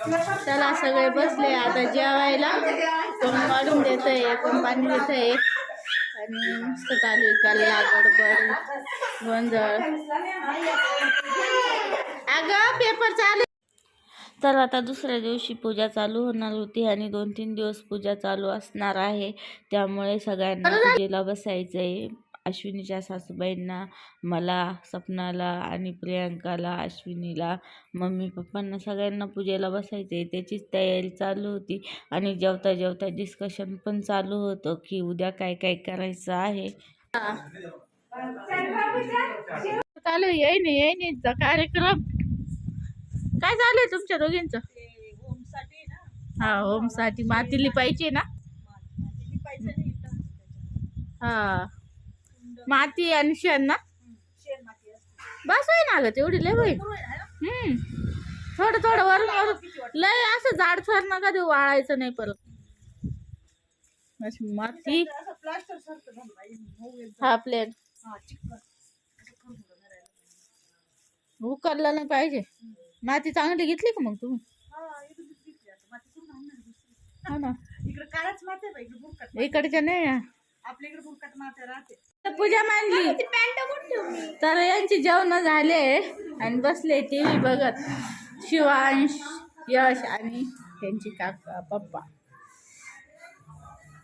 चला सगळे बसले आता जेवायला. कोण वाढून देत आहे कोण पाणी देत आहे आणि मस्त चालू आहे कल्ला गडबड गोंधळ. अगं पेपर चालू तर आता दुसऱ्या दिवशी पूजा चालू होणार होती आणि दोन तीन दिवस पूजा चालू असणार आहे. त्यामुळे सगळ्यांना पूजेला बसायचं आहे अश्विनीच्या सासूबाईंना मला सपनाला आणि प्रियांकाला अश्विनीला मम्मी पप्पांना सगळ्यांना पूजेला बसायचे. त्याचीच तयारी चालू होती आणि जेवता जेवता डिस्कशन पण चालू होतं की उद्या काय काय करायचं आहे. चालू येईन येईनीचा कार्यक्रम. काय झालंय आहे तुमच्या दोघींचं? हा होमसाठी माती लिपायची ना. हा. माती आणि शेण ना? बस होई ना ग तेवढी लय होईल. हम्म. थोडं थोडं वरून वरून. लय असं जाड थर नका देऊ वाळायचं नाही परत. अशी माती. हा प्लेट उकरला नाही पाहिजे. माती चांगली घेतली का मग तुम्ही हा ना. इकडच्या नाही माते राहते. पूजा मांडली तर यांची जेवण झाले आणि बसले टी व्ही बघत शिवांश यश आणि त्यांची काका पप्पा.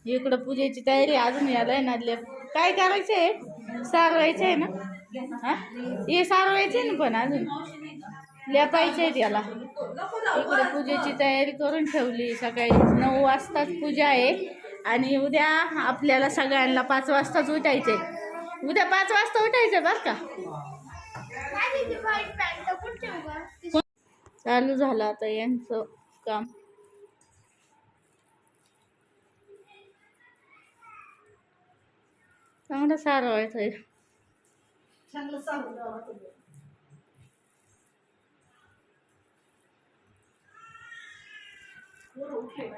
इकडं पूजेची तयारी अजून यायला ना ले काय करायचंय? सारवायचंय ना? हा? हे सारवायचंय ना पण अजून? लेपायचंय त्याला. इकडे पूजेची तयारी करून ठेवली. सकाळी नऊ वाजताच पूजा आहे. आणि उद्या आपल्याला सगळ्यांना पाच वाजताच उठायचंय उद्या पाच वाजता उठायचं बरं का? चालू झालं आता यांचं काम. चांगलं सारवायचं.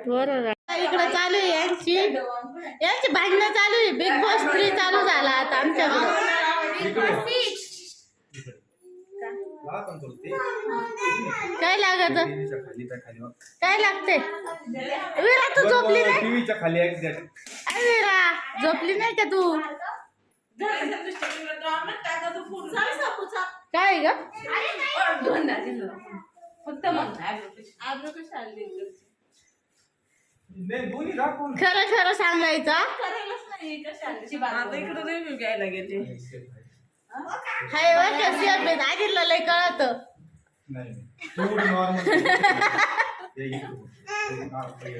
बरोबर इकडे चालू आहे यांची. यांची भांडणं चालू आहे. बिग बॉस थ्री चालू झाला आता आमच्याकडे. काय लागत? काय लागते? विरा तू झोपली नाही? टीव्हीच्या खाली एक्झॅक्ट अरे विरा झोपली नाही का तू? काय ग? दोन्ही दाखवून खरं खरं सांगायचं आता इकडे रिव्ह्यू घ्यायला गेले. हाय वर कशी आहे आधीला लय कळत. नाही तेवढी नॉर्मल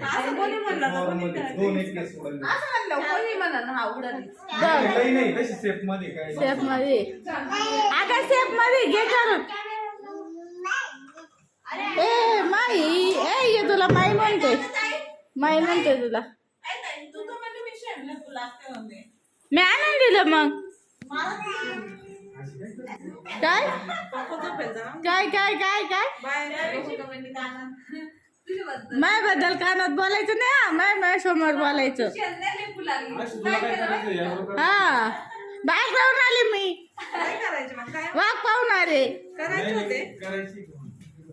असं कोणी म्हणलं ना, कोणी दोन एक केस सोडले असं म्हणलं कोणी म्हणा ना हा उडाली नाही. नाही तशी सेफमध्ये काय सेफमध्ये. आता सेफमध्ये घे करून. ए माई ए ये तुला माई म्हणते. माई म्हणते तुला. तू तर मी आणून दिलं मग. काय? काय काय काय काय? मायबद्दल कानात बोलायचं नाही हा माय माय समोर बोलायचं. हा बाहेर जाऊन आले मी. काय करायचे मग? काय? वाघ पाहून आले. करायचे होते. करायची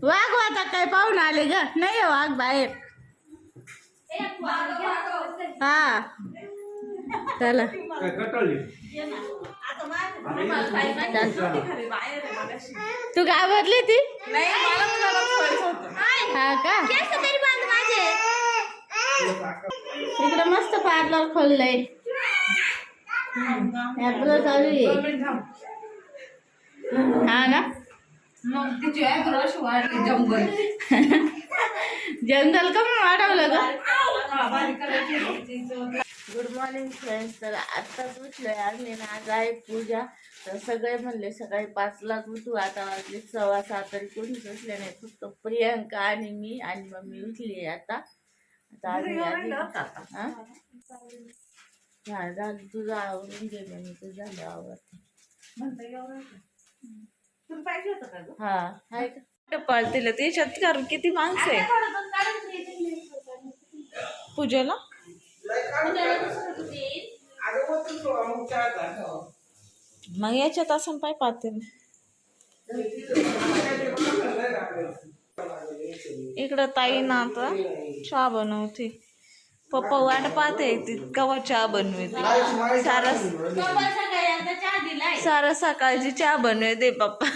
वाघ वाटा काय पाहून आले ग. नाही आहे वाघ बाहेर. हा. चला. तू घाबरली ती नाही मला तुला सोयचं होतं? हा का? इकडे मस्त पार्लर खोललंय. आपलं चालू आहे. हा ना? मग जंगल. जंगल का म्हणून वाढवलं करायची गुड मॉर्निंग फ्रेंड्स तर आत्ताच उठलोय आम्ही आणि आज आहे पूजा. तर सगळे म्हणले सकाळी पाचलाच उठू. आता वाजले सव्वा सहा तरी कोणीच उठले नाही. फक्त प्रियंका आणि मी आणि मम्मी उठली आहे आता. आता आम्ही आधी हा? झालं. तुझं आवरून गेलं मी तुझं झालं आवडते हा हाय का? पाळतीला ते शेतकरी किती माणसं आहे. पूजेला? मग याच्यात असं पाय पाहते इकडं ताई ना आता चहा बनवते. पप्पा वाट पाहते कवा चहा बनवते. सारा सारा सकाळची चहा बनवते पप्पा.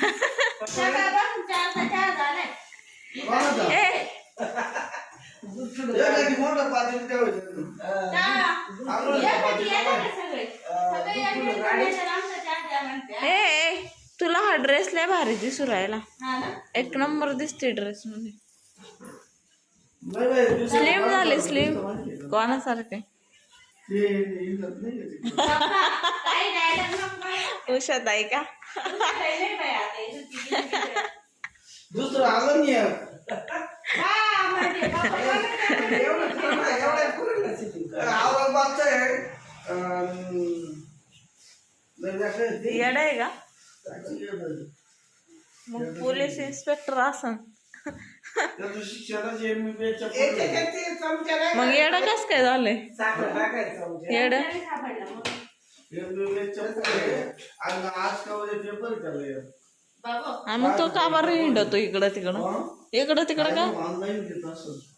ए ए ए, तुला हा ड्रेस लय भारी दिसू राहिला. एक नंबर दिसते ड्रेस मध्ये. स्लिम झाले स्लिम कोणासारखे? ते इज़्ज़त नाही का? उषात आहे का दुसरं आलं नाही. औरंगाबादचं आहे येड आहे का? मग पोलीस इन्स्पेक्टर असन. मग येड कस काय झालंय? येड? आज का पेपर चालू आणि मग तो का बरं हिंडतो इकडं तिकडं? इकडं तिकडं का? ऑनलाईन घेत असत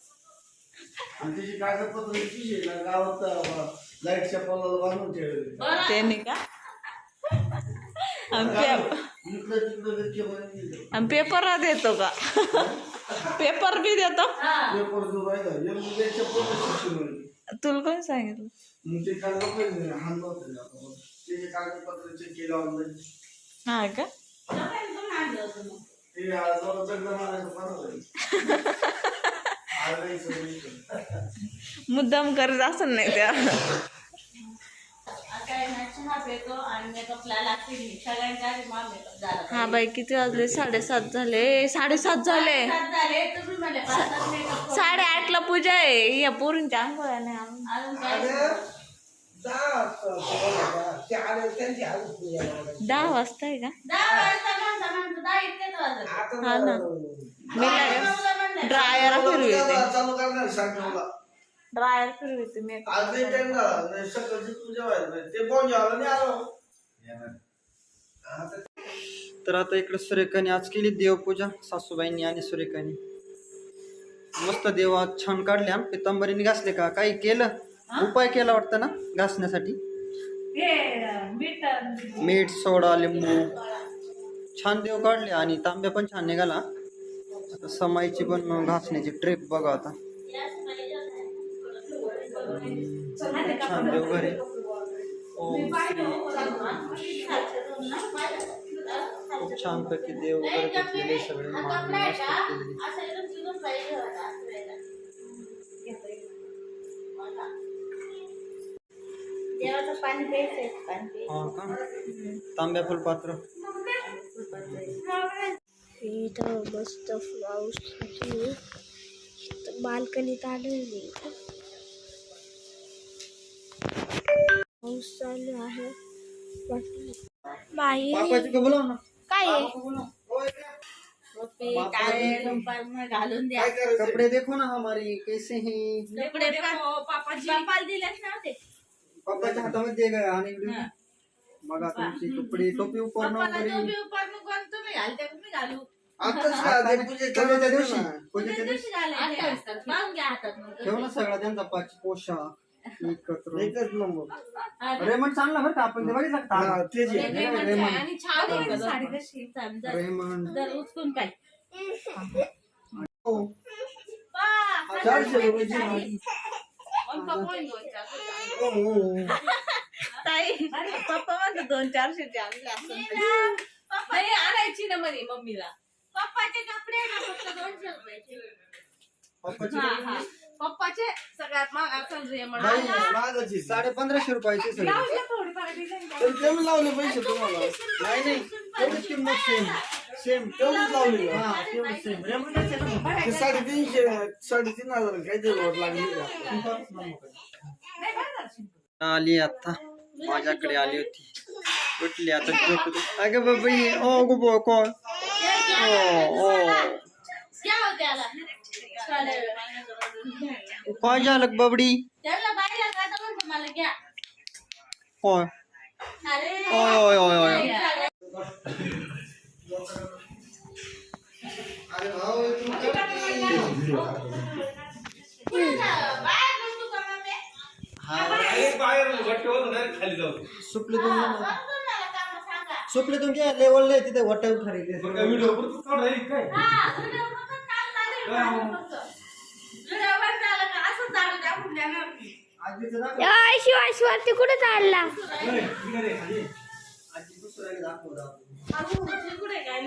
आणि त्याची कागदपत्र इतकी आहे ना, गावात लाईटच्या पोलाला बांधून ठेवले त्याने का? आणि पेपर देतो का? पेपर बी देतो. तुला कोण सांगितलं? हा का? मुद्दाम करत असं नाही त्या. हा बाई किती वाजले? साडेसात झाले. साडेसात झाले. साडेआठला पूजा आहे. या पोरींच्या आंघोळ्या नाही. दहा वाजता आहे का हा ना. मी ड्रायर मला ड्रायर फिरविते मी आज नाही टाइम झाला नाही सकाळची पूजा व्हायला पाहिजे. ते पाहुणे आलं नाही आलो. तर आता इकडे सुरेखाने आज केली देवपूजा सासूबाईंनी आणि सुरेखाने. मस्त देव आज छान काढले आणि पितांबरीने घासले का? काही केलं? उपाय केला वाटतं ना घासण्यासाठी? मीठ सोडा लिंबू. छान देव काढले आणि तांब्या पण छान निघाला. आता समाईची पण घासण्याची ट्रिप बघा आता. छान देव घरी. ओम श्री खूप छान पैकी देव वगैरे घेतलेले सगळे मांडून मस्त केलेले. देवाचं पाणी प्यायचं पाणी हा का तांब्या फुलपात्र। इथं मस्त पाऊस बाल्कनीत आलेली पाऊस चालू आहे बाई पापाची का बोलाव ना। काय आहे? घालून द्या। कपडे देखो ना हमारी कैसे हैं? पापाला दिलेच नव्हते पप्पाच्या हातामध्ये दे आणि इकडे बघा तुमची कपडे टोपी उपरणं वगैरे. तुम्ही घालते तुम्ही घालू? आताच का ते पूजेच्या पूजेच्या दिवशी. दिवशी पूजेच्या दिवशी पाहून घ्या हातात मग. ठेव ना सगळा त्यांचा पाच पोशाख एकत्र. एकच नंबर. रेमंड चांगला बरं का? आपण ते बघितलं का? हा तेच आहे. रेमंड. आणि छान आहे साडी कशी समजा रेमंड. जर उचकून काय हो. चारशे रुपयाची नोट. हो, हो. ताई पप्पा म्हणतो दोन चारशे आणले असं. आणायची ना म्हणे मम्मीला. पप्पाचे कपडे ना फक्त दोनशे रुपयाचे. पप्पाची हा हा. पप्पाचे सगळ्यात महाग नाही, मागच. आहे. साडे पंधराशे रुपयाचे सगळे तर कमी लावले पैसे तुम्हाला. नाही नाही तेवढीच किंमत सेम सेम तेवढीच लावली का? हा तेवढीच सेम रेमंडच आहे ना ते साडेतीनशे साडेतीन हजार काहीतरी लागली. का आली आता. माझ्याकडे आली होती. उठली आता. झोपली अगं बाबाई ओ गो बो कोण ओ ओ. क्या हो त्याला काय झालं बाबडी? होय. अरे ओय ओय ओय ओय अरे भाऊ हा अरे बाहेर वाटेवर direct खाली जाऊ सुपले तुम सुपले तुमच्या लेवलला तिथे वटा ठरले बरं काय व्हिडिओ पुरतं काढून राहिली काय? आजीचं दाखव. शिव शिवार्थी कुठे चालला. आजी दुसऱ्याला दाखव दाखव. कुठे काय